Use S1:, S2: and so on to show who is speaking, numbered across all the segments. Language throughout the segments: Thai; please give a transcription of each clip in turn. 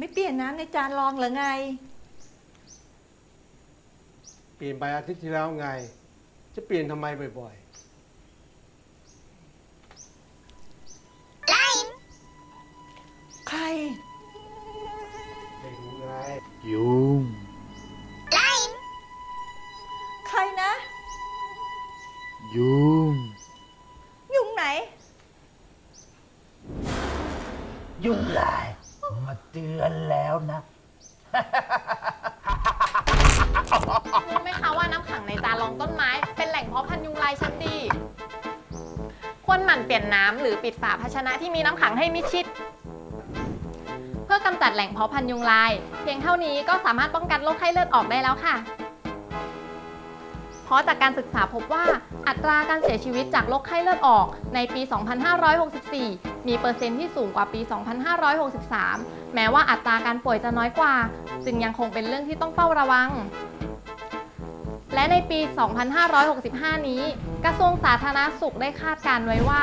S1: ไม่เปลี่ยนน้ำในจานรองเหรือไง
S2: เปลี่ยนไปอาทิตย์ที่แล้วไง จะเปลี่ยนทำไมบ่อย
S1: ใคร
S2: ๆ ไม่รู้ไง
S3: ยุง
S1: ใครนะ
S3: ยุง
S1: ยุงไหน
S3: ยุงลายมา เตือนแล้วนะ
S4: รู้ไหมคะว่าน้ำขังในจานรองต้นไม้ เป็นแหล่งเพาะพันธุ์ยุงลายชั้นดี ควรหมั่นเปลี่ยนน้ำหรือปิดฝาภาชนะที่มีน้ำขังให้มิดชิด เพื่อกำจัดแหล่งเพาะพันธุ์ยุงลาย เพียงเท่านี้ก็สามารถป้องกันโรคไข้เลือดออกได้แล้วค่ะ เพราะจากการศึกษาพบว่าอัตราการเสียชีวิตจากโรคไข้เลือดออกในปี 2564 มีเปอร์เซ็นต์ที่สูงกว่าปี 2563 แม้ว่าอัตราการป่วยจะน้อยกว่า จึงยังคงเป็นเรื่องที่ต้องเฝ้าระวัง และในปี 2565 นี้ กระทรวงสาธารณสุขได้คาดการณ์ไว้ว่า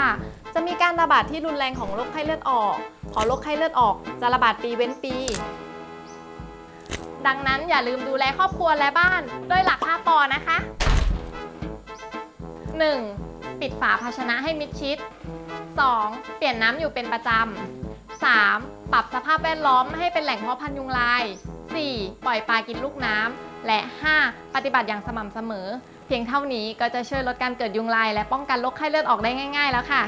S4: จะมีการระบาดที่รุนแรงของโรคไข้เลือดออกเพราะโรคไข้เลือดออกจะระบาดปีเว้นปีดังนั้นอย่าลืมดูแลครอบครัวและบ้านด้วยหลัก 5 ปอนะคะ 1. ปิดฝาภาชนะให้มิดชิด 2. เปลี่ยนน้ำอยู่เป็นประจำ 3. ปรับสภาพแวดล้อมไม่ให้เป็นแหล่งเพาะพันธุ์ยุงลาย 4. ปล่อยปลากินลูกน้ำ และ 5. ปฏิบัติอย่างสม่ำเสมอ เพียงเท่านี้ก็จะช่วยลดการเกิดยุงลาย และป้องกันโรคไข้เลือดออกได้ง่าย ๆ แล้วค่ะ